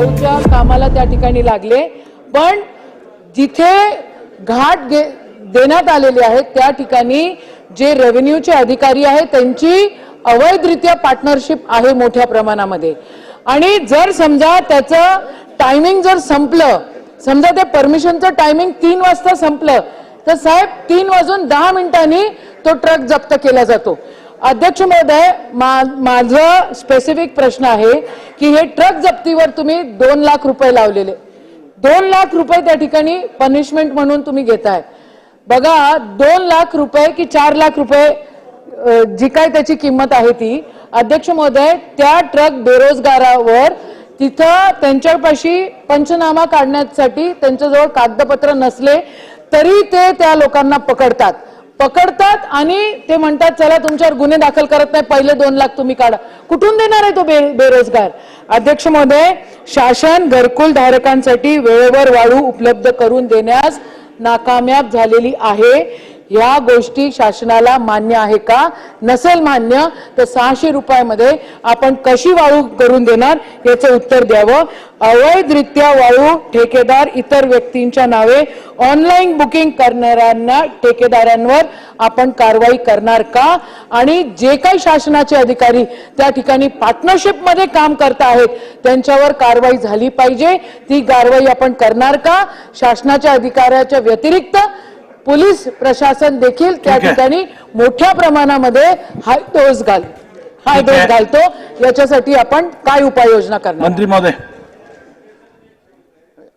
भाऊच्या कामाला त्या ठिकाणी लागले. पण जिथे घाट गे देण्यात आलेले आहेत त्या ठिकाणी जे रेव्हेन्यूचे अधिकारी आहेत त्यांची अवैधरित्या पार्टनरशिप आहे मोठ्या प्रमाणामध्ये. आणि जर समजा त्याचं टायमिंग जर संपलं समजा ते परमिशनचं टायमिंग तीन वाजता संपलं तर साहेब तीन वाजून दहा मिनिटांनी तो ट्रक जप्त केला जातो. अध्यक्ष महोदय मा माझं स्पेसिफिक प्रश्न आहे की हे ट्रक जप्तीवर तुम्ही दोन लाख रुपये लावलेले. दोन लाख रुपये त्या ठिकाणी पनिशमेंट म्हणून तुम्ही घेताय. बघा दोन लाख रुपये की चार लाख रुपये जी काय त्याची किंमत आहे ती अध्यक्ष महोदय त्या ट्रक बेरोजगारावर तिथं त्यांच्यापाशी पंचनामा काढण्यासाठी त्यांच्याजवळ कागदपत्र नसले तरी ते त्या लोकांना पकडतात. पकडतात आणि ते म्हणतात चला तुमच्यावर गुन्हे दाखल करत नाही पहिले दोन लाख तुम्ही काढा. कुठून देणार आहे तो बे बेरोजगार? अध्यक्ष महोदय शासन घरकुल धारकांसाठी वेळेवर वाळू उपलब्ध करून देण्यास नाकामयाब झालेली आहे. ह्या गोष्टी शासनाला मान्य आहे का? नसेल मान्य तर सहाशे रुपयामध्ये आपण कशी वाळू करून देणार याचं उत्तर द्यावं. अवैधरित्या वाळू ठेकेदार इतर व्यक्तींच्या नावे ऑनलाईन बुकिंग करणाऱ्यांना ठेकेदारांवर आपण कारवाई करणार का? आणि जे काही शासनाचे अधिकारी त्या ठिकाणी पार्टनरशिपमध्ये काम करत आहेत त्यांच्यावर कारवाई झाली पाहिजे. ती कारवाई आपण करणार का? शासनाच्या अधिकाऱ्याच्या व्यतिरिक्त पोलीस प्रशासन देखील त्या. ठिकाणी मोठ्या प्रमाणामध्ये हाय डोस घाल आहे. डोस घालतो याच्यासाठी आपण काय उपाययोजना करणार मंत्री महोदय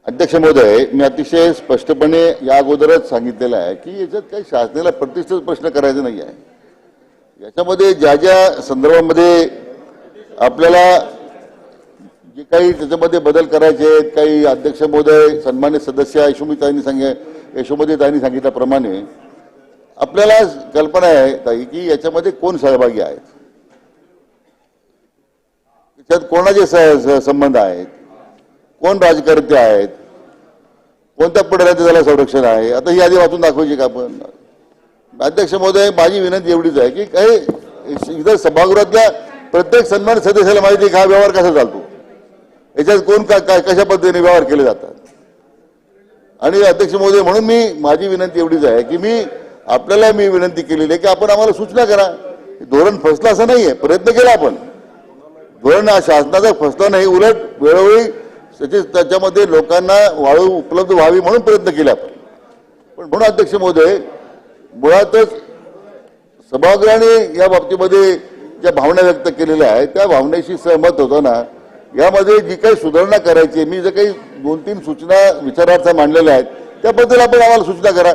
अध्यक्ष महोदय मी अतिशय स्पष्टपणे या अगोदरच सांगितलेलं आहे की याच्यात काही शासनाला प्रतिष्ठित प्रश्न करायचा नाही आहे याच्यामध्ये ज्या ज्या संदर्भामध्ये आपल्याला जे काही त्याच्यामध्ये बदल करायचे आहेत काही अध्यक्ष महोदय सन्मान्य सदस्य यशोमतीताईंनी सांगे यशोमतीताईंनी सांगितल्याप्रमाणे आपल्याला कल्पना आहे ताई की याच्यामध्ये कोण सहभागी आहेत त्यात कोणाचे संबंध आहेत? कोण राजकर्ते आहेत? कोणत्या पुढाऱ्यांचं त्याला संरक्षण आहे? आता ही यादी वाचून दाखवायची का आपण? अध्यक्ष महोदय माझी विनंती एवढीच आहे की काही इथं सभागृहातल्या प्रत्येक सन्मान सदस्याला माहिती आहे की हा व्यवहार कसा चालतो? याच्यात कोण का काय कशा पद्धतीने व्यवहार केले जातात? आणि अध्यक्ष महोदय म्हणून मी माझी विनंती एवढीच आहे की मी आपल्याला मी विनंती केलेली आहे की आपण आम्हाला सूचना करा. धोरण फसलं असं नाही आहे प्रयत्न केला आपण. धोरण हा शासनाचा फसला नाही उलट वेळोवेळी त्याचे त्याच्यामध्ये लोकांना वाळू उपलब्ध व्हावी म्हणून प्रयत्न केला आपण. पण म्हणून अध्यक्ष महोदय मुळातच सभागृहाने या बाबतीमध्ये ज्या भावना व्यक्त केलेल्या आहेत त्या भावनेशी सहमत होताना यामध्ये जी काही सुधारणा करायची आहे, मी जे काही दोन तीन सूचना विचारार्थ मांडलेल्या आहेत त्याबद्दल आपण आम्हाला सूचना करा.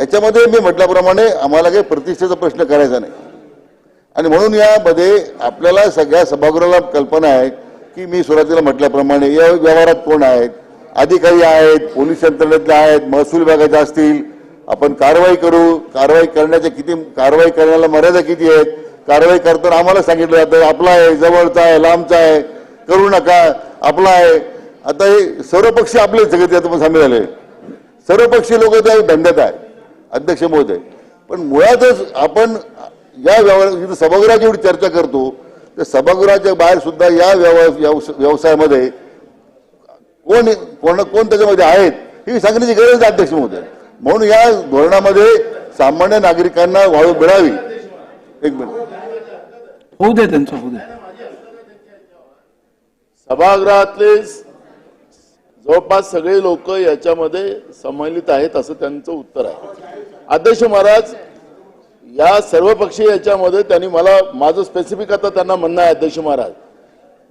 याच्यामध्ये मी म्हटल्याप्रमाणे आम्हाला काही प्रतिष्ठेचा प्रश्न करायचा नाही. आणि म्हणून यामध्ये आपल्याला सगळ्या सभागृहाला कल्पना आहे की मी सुरुवातीला म्हटल्याप्रमाणे या व्यवहारात कोण आहेत अधिकारी आहेत पोलीस यंत्रणेतले आहेत महसूल विभागाच्या असतील आपण कारवाई करू. कारवाई करण्याच्या किती कारवाई करण्याला मर्यादा किती आहेत? कारवाई करताना आम्हाला सांगितलं जातं आपला आहे जवळचा आहे लांबचा आहे. करू नका. आपला आहे. आता हे सर्वपक्षी आपले सगळे त्यात सामील झाले. सर्वपक्षीय लोक त्या धंद्यात आहे. अध्यक्ष महोदय. पण मुळातच आपण या व्यवहार सभागृहाची एवढी चर्चा करतो तर सभागृहाच्या बाहेर सुद्धा या व्यव- व्यवसायामध्ये कोण कोण कोण त्याच्यामध्ये आहेत ही सांगण्याची गरज आहे अध्यक्ष महोदय. म्हणून या धोरणामध्ये सामान्य नागरिकांना वाळू मिळावी. एक मिनिट. होऊ दे त्यांचं होऊ दे. सभागृहातले जवळपास सगळे लोक याच्यामध्ये सम्मिलित आहेत असं त्यांचं उत्तर आहे. अध्यक्ष महाराज या सर्वपक्षीय याच्यामध्ये त्यांनी मला माझं स्पेसिफिक आता त्यांना म्हणणं आहे अध्यक्ष महाराज.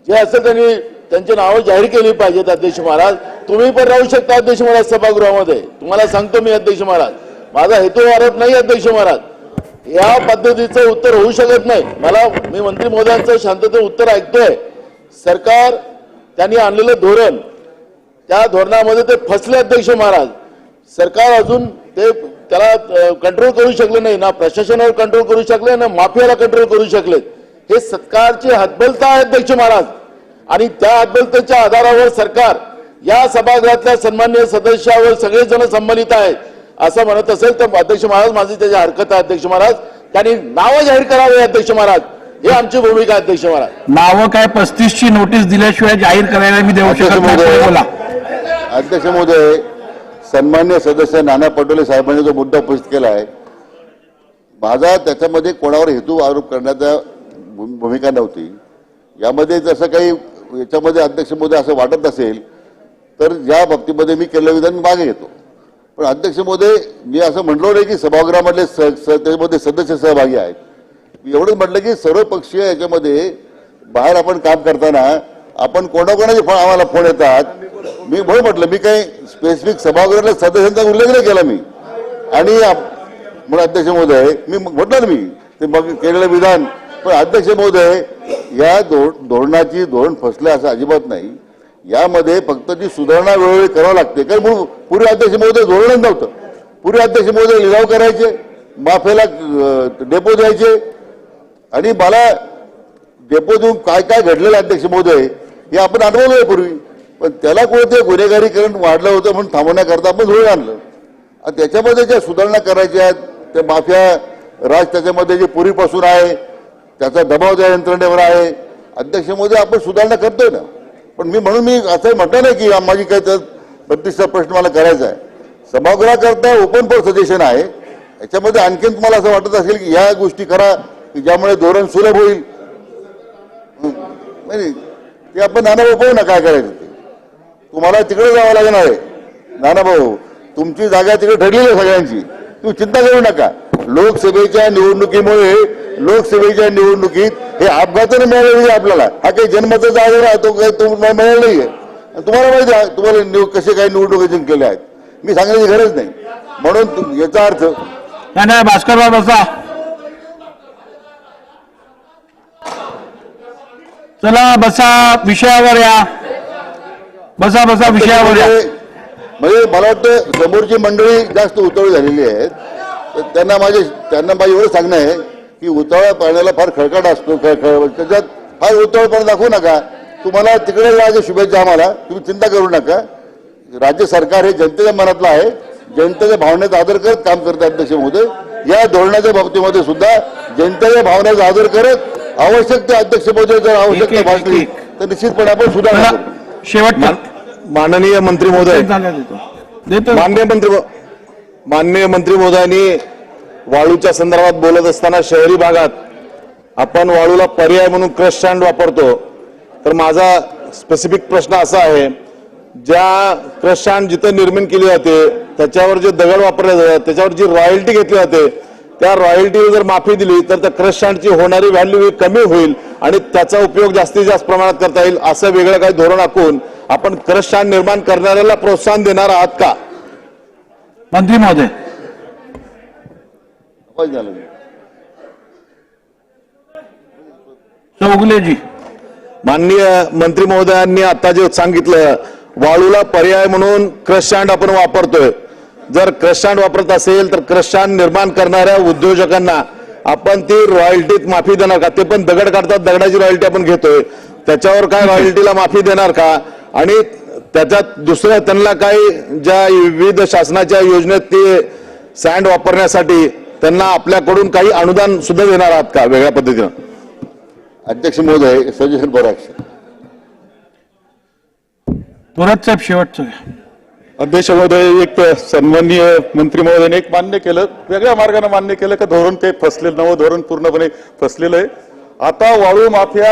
जे असं त्यांनी त्यांची नावं जाहीर केली पाहिजेत अध्यक्ष महाराज. तुम्ही पण राहू शकता अध्यक्ष महाराज सभागृहामध्ये. तुम्हाला सांगतो मी अध्यक्ष महाराज. माझा हेतू आरोप नाही अध्यक्ष महाराज. या पद्धतीचं उत्तर होऊ शकत नाही. मला मी मंत्री महोदयांचं शांततेचं उत्तर ऐकतोय. सरकार त्यांनी आणलेलं धोरण त्या धोरणामध्ये ते फसले अध्यक्ष महाराज. सरकार अजून ते त्याला कंट्रोल करू शकले नाही ना प्रशासनावर कंट्रोल करू शकले ना माफियाला कंट्रोल करू शकले. हे सरकारची हतबलता आहे अध्यक्ष महाराज. आणि त्या हतबलतेच्या आधारावर सरकार या सभागृहातल्या सन्मान्य सदस्यावर सगळेजण संबंधित आहेत. असं म्हणत असेल तर अध्यक्ष महाराज माझी त्याची हरकत आहे अध्यक्ष महाराज. त्यांनी नावं जाहीर करावे अध्यक्ष महाराज. हे आमची भूमिका अध्यक्ष महाराज. नावं काय पस्तीसची नोटीस दिल्याशिवाय जाहीर करायला मी देऊ शकत नाही. बोला. अध्यक्ष महोदय सन्मान्य सदस्य नाना पटोले साहेबांनी जो मुद्दा उपस्थित केला आहे माझा त्याच्यामध्ये कोणावर हेतू आरोप करण्याचा भूमिका नव्हती. यामध्ये जसं काही याच्यामध्ये अध्यक्ष महोदय असं वाटत असेल तर या बाबतीमध्ये मी केलेलं विधान मी मागे घेतो. पण अध्यक्ष महोदय मी असं म्हटलो नाही की सभागृहामधले स स- त्याच्यामध्ये सदस्य सहभागी आहेत. एवढंच म्हटलं की सर्व पक्षीय याच्यामध्ये बाहेर आपण काम करताना आपण कोणाकोणाचे फोन आम्हाला फोन येतात. मी म्हणून म्हटलं मी काही स्पेसिफिक सभागृहातल्या सदस्यांचा उल्लेख नाही केला मी. आणि म्हणून अध्यक्ष महोदय मी म्हटलं ना मी ते मग केलेलं विधान. पण अध्यक्ष महोदय या धोरणाची धोरण फसलं असं अजिबात नाही. यामध्ये फक्त जी सुधारणा वेळोवेळी करावं लागते. कारण म्हणून पूर्वी अध्यक्ष महोदय धोरणच नव्हतं. पूर्वी अध्यक्ष महोदय लिलाव करायचे माफेला डेपो द्यायचे आणि मला डेपो देऊन काय काय घडलेलं आहे अध्यक्ष महोदय हे आपण अनुभवलंय पूर्वी. पण त्याला कुठे गुन्हेगारीकरण वाढलं होतं म्हणून थांबवण्याकरता आपण धुळे आणलं. आणि त्याच्यामध्ये ज्या सुधारणा करायच्या आहेत त्या माफिया राज त्याच्यामध्ये जे पूर्वीपासून आहे त्याचा दबाव त्या यंत्रणेवर आहे. अध्यक्ष महोदय आपण सुधारणा करतोय ना. पण मी म्हणून मी असं म्हटलं नाही की माझी काही तर प्रतिष्ठा प्रश्न मला करायचा आहे. सभागृहाकरता ओपन फॉर सजेशन आहे. याच्यामध्ये आणखीन तुम्हाला असं वाटत असेल की ह्या गोष्टी करा की ज्यामुळे धोरण सुलभ होईल. नाही ते आपण नानाभाऊ पाहू ना काय करायचं ते. तुम्हाला तिकडे जावं लागणार आहे. नानाभाऊ तुमची जागा तिकडे ठरलेली आहे सगळ्यांची. तुम्ही चिंता करू नका. लोकसभेच्या निवडणुकीमुळे लोकसभेच्या निवडणुकीत हे अपघाताने मिळालेलं आहे आपल्याला. हा काही जन्माचा जागा नाही तो काही तुम्हाला मिळाला नाही आहे तुम्हाला माहिती आहे तुम्हाला निव- कसे काही निवडणुका जिंकलेल्या आहेत. मी सांगण्याची गरज नाही. म्हणून तुम- याचा अर्थ नाही नाही बाबा बसा चला बसा विषयावर या. बसा बसा विषयावर या. म्हणजे मला वाटतं समोरची मंडळी जास्त उतळी झालेली आहेत. तर त्यांना माझे त्यांना माझे एवढं सांगणं आहे की उतळा पाण्याला फार खळखट असतो खळखळ. त्याच्यात फार उतावळपणा दाखवू नका. तुम्हाला तिकडे जायच्या शुभेच्छा आम्हाला. तुम्ही चिंता करू नका. राज्य सरकार हे जनतेच्या मनातलं आहे. जनतेच्या भावनेचा आदर करत काम करतात अध्यक्ष महोदय. या धोरणाच्या बाबतीमध्ये सुद्धा जनतेच्या भावनेचा आदर करत आवश्यक ते अध्यक्ष महोदय जर आवश्यकता भासली. तर निश्चितपणे आपण सुधारणा शेवटचं माननीय मंत्री महोदय. मान्य मंत्री माननीय मंत्री महोदयांनी वाळूच्या संदर्भात बोलत असताना शहरी भागात आपण वाळूला पर्याय म्हणून क्रश सँड वापरतो. तर माझा स्पेसिफिक प्रश्न असा आहे ज्या क्रश सँड जिथं निर्मिती केली जाते त्याच्यावर जे दगड वापरले जातात त्याच्यावर जी रॉयल्टी घेतली जाते त्या रॉयल्टीवर जर माफी दिली तर त्या क्रश सँडची होणारी व्हॅल्यू ही कमी होईल आणि त्याचा उपयोग जास्तीत जास्त प्रमाणात करता येईल असं वेगळं काही धोरण आखून आपण क्रश सँड निर्माण करणाऱ्याला प्रोत्साहन देणार आहात का? मंत्री महोदय. चौगुलेजी. माननीय मंत्री महोदयांनी आता जे सांगितलं वाळूला पर्याय म्हणून क्रश सँड आपण वापरतोय. जर क्रश सँड वापरत असेल तर क्रश सँड निर्माण करणाऱ्या उद्योजकांना आपण ती रॉयल्टीत माफी देणार का? ते पण दगड काढतात दगडाची रॉयल्टी आपण घेतोय. त्याच्यावर काय रॉयल्टीला माफी देणार का? आणि त्याच्यात दुसरं त्यांना काही ज्या विविध शासनाच्या योजनेत ते सँड वापरण्यासाठी त्यांना आपल्याकडून काही अनुदान सुद्धा देणार आहात का? वेगळ्या पद्धतीनं. अध्यक्ष महोदय सजेशन फॉर ऍक्शन थोरात साहेब शेवटचं. अध्यक्ष महोदय एक सन्माननीय मंत्री महोदयाने एक मान्य केलं वेगळ्या मार्गाने मान्य केलं की धोरण ते फसलेलं नवं धोरण पूर्णपणे फसलेलं आहे. आता वाळू माफिया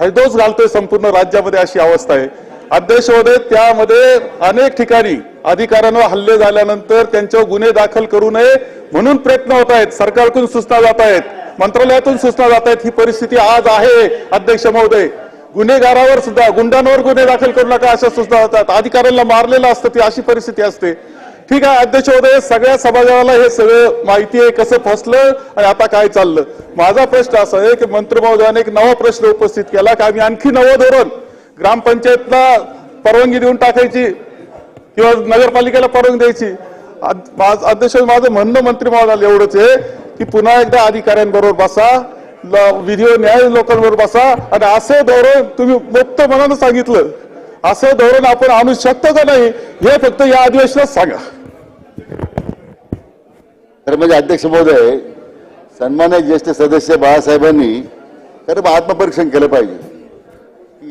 हैदोस घालतोय संपूर्ण राज्यामध्ये अशी अवस्था आहे. अध्यक्ष महोदय त्यामध्ये अनेक ठिकाणी अधिकाऱ्यांवर हल्ले झाल्यानंतर त्यांच्यावर गुन्हे दाखल करू नये म्हणून प्रयत्न होत आहेत. सरकारकडून सूचना जात आहेत मंत्रालयातून सूचना जात आहेत. ही परिस्थिती आज आहे अध्यक्ष महोदय. गुन्हेगारावर सुद्धा गुंडांवर गुन्हे दाखल करू नका अशा सूचना होतात. अधिकाऱ्यांना मारलेलं असतं ती अशी परिस्थिती असते. ठीक आहे अध्यक्ष महोदय सगळ्या समाजाला हे सगळं माहिती आहे कसं फसलं आणि आता काय चाललं. माझा प्रश्न असा आहे की मंत्री महोदयाने एक नवा प्रश्न उपस्थित केला की आम्ही आणखी नवं धोरण ग्रामपंचायतला परवानगी देऊन टाकायची किंवा नगरपालिकेला परवानगी द्यायची. अध्यक्ष माझं म्हणणं मंत्री महोदयाला एवढंच आहे की पुन्हा एकदा अधिकाऱ्यांबरोबर बसा. ल- विधी न्याय लोकांबरोबर बसा आणि असं धोरण तुम्ही मुक्त मनानं सांगितलं. असं धोरण आपण आणू शकतो का नाही हे फक्त या अधिवेशनात सांगा. तर म्हणजे अध्यक्ष महोदय सन्मान्य ज्येष्ठ सदस्य बाळासाहेबांनी खरं आत्मपरीक्षण केलं पाहिजे.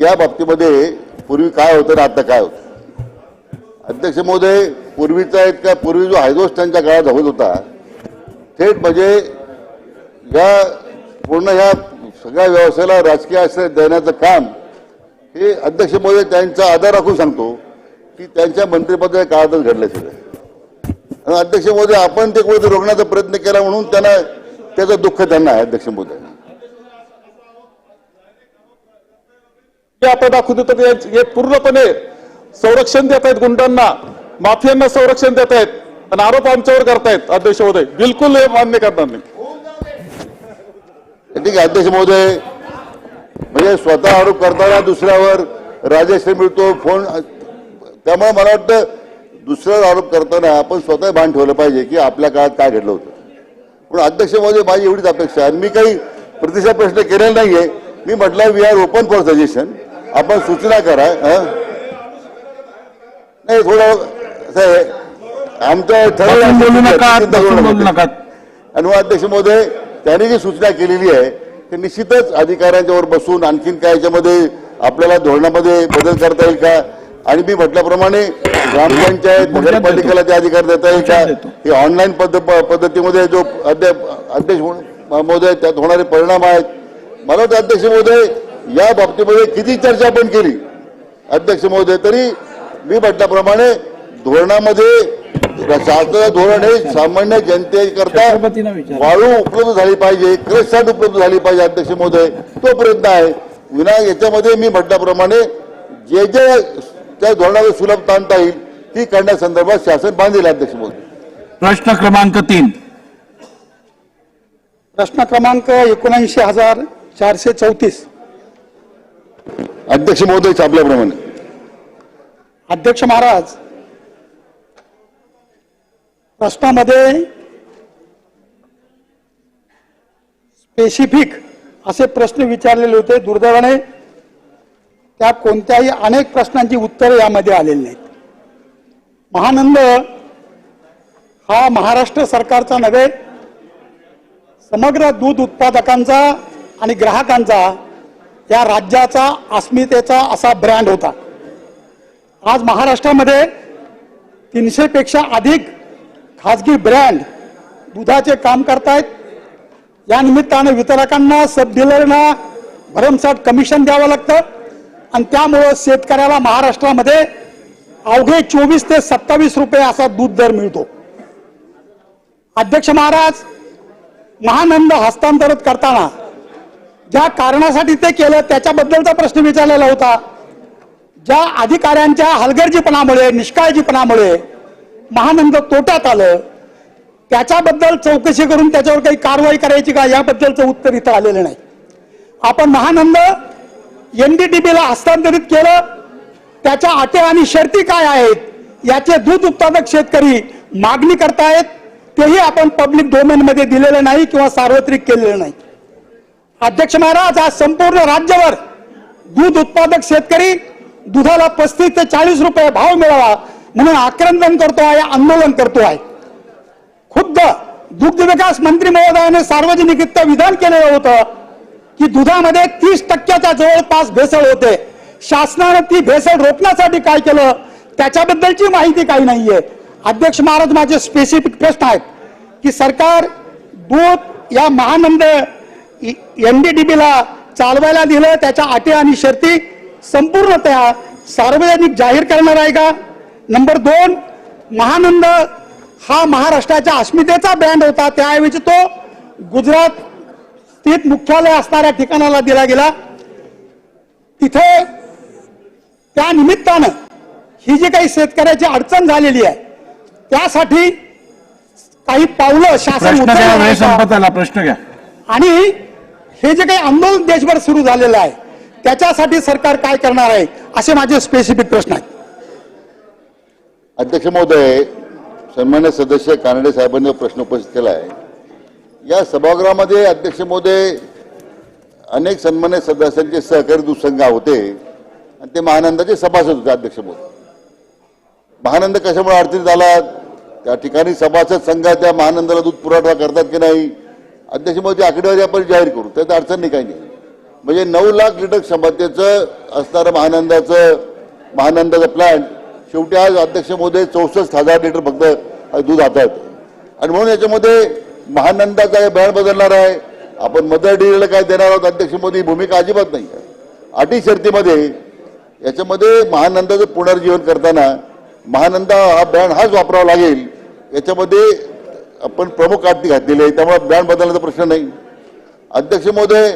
या बाबतीमध्ये पूर्वी काय होतं आणि आता काय होतं? अध्यक्ष महोदय पूर्वीचा इतका पूर्वी जो हायदोस त्यांच्या काळात होत होता थेट म्हणजे या पूर्ण ह्या सगळ्या व्यवसायाला राजकीय आश्रय देण्याचं काम हे अध्यक्ष महोदय त्यांचा आधार राखून सांगतो की त्यांच्या मंत्रिपदाच्या काळातच घडलं सगळं. अध्यक्ष महोदय आपण ते कुठेतरी रोखण्याचा प्रयत्न केला म्हणून त्यांना त्याचं दुःख त्यांना आहे अध्यक्ष महोदय. आपण दाखवून देतो हे- हे पूर्णपणे संरक्षण देत आहेत गुंडांना. माफियांना संरक्षण देत आहेत. आणि आरोप आमच्यावर करतायत अध्यक्ष महोदय. बिलकुल हे मान्य करणार नाही. ठीक आहे अध्यक्ष महोदय म्हणजे स्वतः आरोप करताना दुसऱ्यावर राजश्री मिळतो फोन त्यामुळे मला वाटतं दुसऱ्यावर आरोप करताना आपण स्वतः भान ठेवलं पाहिजे की आपल्या काळात काय घडलं होतं. पण अध्यक्ष महोदय माझी एवढीच अपेक्षा आहे. मी काही प्रतिसाद प्रश्न केलेला नाहीये. मी म्हटलं we are open for suggestion आपण सूचना करा. हं? नाही थोडं आहे आमच्या. नका. आणि मग अध्यक्ष महोदय त्यांनी जी सूचना केलेली आहे ते निश्चितच अधिकाऱ्यांच्यावर बसून आणखीन काय याच्यामध्ये आपल्याला धोरणामध्ये बदल करता येईल का? आणि मी म्हटल्याप्रमाणे ग्रामपंचायत नगरपालिकेला ते अधिकार देता येईल का. हे ऑनलाईन पद्ध पद्धतीमध्ये जो अध्यक्ष अध्यक्ष महोदय त्यात होणारे परिणाम आहेत. मला वाटतं अध्यक्ष महोदय या बाबतीमध्ये किती चर्चा आपण केली? अध्यक्ष महोदय तरी मी म्हटल्याप्रमाणे धोरणामध्ये शासनाचं धोरण हे सामान्य जनतेकरता. वाळू उपलब्ध झाली पाहिजे क्रशसाठी उपलब्ध झाली पाहिजे अध्यक्ष महोदय. तो प्रयत्न आहे. विना याच्यामध्ये मी म्हटल्याप्रमाणे जे जे त्या धोरणावर सुलभ आणता येईल ती करण्यासंदर्भात शासन बांधेल अध्यक्ष महोदय. प्रश्न क्रमांक तीन. प्रश्न क्रमांक एकोणऐंशी हजार चारशे चौतीस. अध्यक्ष महोदय छापल्याप्रमाणे. अध्यक्ष महाराज प्रश्नामध्ये स्पेसिफिक असे प्रश्न विचारलेले होते. दुर्दैवाने त्या कोणत्याही अनेक प्रश्नांची उत्तरं यामध्ये आलेली नाहीत. महानंद हा महाराष्ट्र सरकारचा नव्हे समग्र दूध उत्पादकांचा आणि ग्राहकांचा या राज्याचा अस्मितेचा असा ब्रँड होता. आज महाराष्ट्रामध्ये तीनशेपेक्षा अधिक खाजगी ब्रँड दुधाचे काम करतायत. या निमित्तानं वितरकांना सब डिलरना भरमसाठ कमिशन द्यावं लागतं. आणि त्यामुळं शेतकऱ्याला महाराष्ट्रामध्ये अवघे चोवीस ते सत्तावीस रुपये असा दूध दर मिळतो. अध्यक्ष महाराज महानंद हस्तांतरित करताना ज्या कारणासाठी ते केलं त्याच्याबद्दलचा प्रश्न विचारलेला होता. ज्या अधिकाऱ्यांच्या हलगर्जीपणामुळे निष्काळजीपणामुळे महानंद तोट्यात आलं. त्याच्याबद्दल चौकशी करून त्याच्यावर काही कारवाई करायची का याबद्दलचं उत्तर इथं आलेलं नाही. आपण महानंद एनडीटीबीला हस्तांतरित केलं. त्याच्या अटे आणि शर्ती काय आहेत याचे दूध उत्पादक शेतकरी मागणी करतायत. तेही आपण पब्लिक डोमेनमध्ये दिलेलं नाही किंवा सार्वत्रिक केलेलं नाही. अध्यक्ष महाराज आज संपूर्ण राज्यावर दूध उत्पादक शेतकरी दुधाला पस्तीस ते चाळीस रुपये भाव मिळावा म्हणून आक्रंदन करतो आहे आंदोलन करतो आहे. खुद्द दुग्ध विकास मंत्री महोदयाने सार्वजनिक विधान केलेलं होतं की दुधामध्ये तीस टक्क्याच्या जवळपास भेसळ होते. शासनानं ती भेसळ रोखण्यासाठी काय केलं? त्याच्याबद्दलची माहिती काही नाहीये. अध्यक्ष महाराज माझे स्पेसिफिक प्रश्न आहेत की सरकार दूध या महानंद एनडीडीबीला चालवायला दिलं त्याच्या अटी आणि शर्ती संपूर्णतः सार्वजनिक जाहीर करणार आहे का? नंबर दोन महानंद हा महाराष्ट्राच्या अस्मितेचा ब्रँड होता. त्याऐवजी तो गुजरात स्थित मुख्यालय असणाऱ्या ठिकाणाला दिला गेला. तिथे त्या निमित्तानं ही जी काही शेतकऱ्याची अडचण झालेली आहे त्यासाठी काही पावलं शासन प्रश्न घ्या प्रश्न घ्या. आणि हे जे काही आंदोलन देशभर सुरू झालेलं आहे त्याच्यासाठी सरकार काय करणार आहे असे माझे स्पेसिफिक प्रश्न आहेत. अध्यक्ष महोदय सन्मान्य सदस्य कानडे साहेबांनी प्रश्न उपस्थित केला आहे या सभागृहामध्ये अध्यक्ष महोदय अनेक सन्मान्य सदस्यांचे सहकारी दुसंगा होते आणि ते महानंदाचे सभासद होते अध्यक्ष महोदय. महानंद कशामुळे अडचणीत आला? त्या ठिकाणी सभासद संघात त्या महानंदाला दूध पुरवठा करतात की नाही? अध्यक्ष महोदय आकडेवारी आपण जाहीर करू. त्यात अडचण नाही काही नाही. म्हणजे नऊ लाख लिटर क्षमतेचं असणारं महानंदाचं महानंदाचं प्लांट शेवटी आज अध्यक्ष मोदी चौसष्ट हजार लिटर फक्त दूध हातात आणि म्हणून याच्यामध्ये महानंदाचा हे बँड बदलणार आहे? आपण मदर डेअरीला काय देणार आहोत? अध्यक्ष मोदी भूमिका अजिबात नाही आहे. अटी शर्तीमध्ये याच्यामध्ये महानंदाचं पुनर्जीवन करताना महानंदा हा ब्रँड हाच वापरावा लागेल. याच्यामध्ये आपण प्रमुख आटी घातलेली आहे. त्यामुळे ब्रँड बदलण्याचा प्रश्न नाही. अध्यक्ष महोदय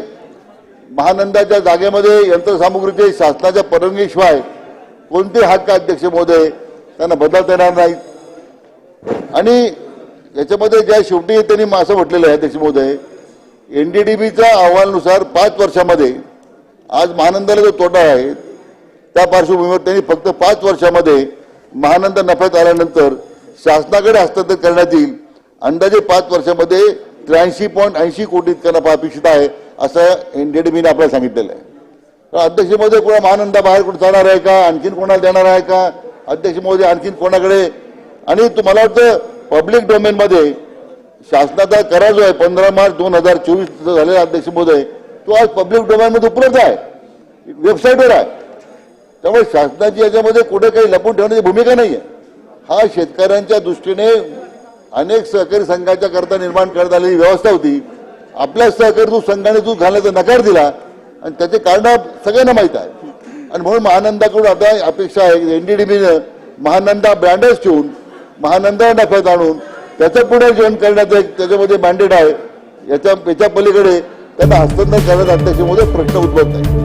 महानंदाच्या जागेमध्ये यंत्रसामुग्रीचे शासनाच्या परवानगीशिवाय कोणते हक्क अध्यक्ष महोदय त्यांना बदलता येणार नाहीत आणि याच्यामध्ये ज्या शेवटी त्यांनी असं म्हटलेलं आहे अध्यक्ष महोदय एनडीडीबीच्या अहवालानुसार पाच वर्षामध्ये आज महानंदाला जो तोटा आहे त्या पार्श्वभूमीवर त्यांनी फक्त पाच वर्षामध्ये महानंद नफ्यात आल्यानंतर शासनाकडे हस्तांतरित करण्यात येईल. अंदाजे पाच वर्षामध्ये त्र्याऐंशी पॉईंट ऐंशी कोटी इतका नफा अपेक्षित आहे असं एनडीडीबीने आपल्याला सांगितलेलं आहे. अध्यक्ष महोदय कोणा महानंदा बाहेर कुठे जाणार आहे का? आणखीन कोणाला देणार आहे का? अध्यक्ष महोदय आणखीन कोणाकडे? आणि तुम्हाला वाटतं पब्लिक डोमेनमध्ये शासनाचा करार जो आहे पंधरा मार्च दोन हजार चोवीस झालेला अध्यक्ष महोदय तो आज पब्लिक डोमेनमध्ये उपलब्ध आहे. वेबसाईटवर आहे. त्यामुळे शासनाची याच्यामध्ये कुठे काही लपून ठेवण्याची भूमिका नाही आहे हा शेतकऱ्यांच्या दृष्टीने अनेक सहकारी संघाच्या करता निर्माण करण्यात आलेली व्यवस्था होती. आपल्या सहकारी दूध संघाने दूध घालण्याचा नकार दिला. आणि त्याचे कारण सगळ्यांना माहीत आहे. आणि म्हणून महानंदाकडून आता अपेक्षा आहे एनडीडीबीनं महानंदा ब्रँडच ठेवून महानंदा नफ्यात आणून त्याचं पुनर्जीवन करण्याचं एक त्याच्यामध्ये मॅन्डेट आहे. याच्या याच्या पलीकडे त्यांना हस्तांतर करण्याचा त्याच्यामध्ये प्रश्न उद्भवत नाही.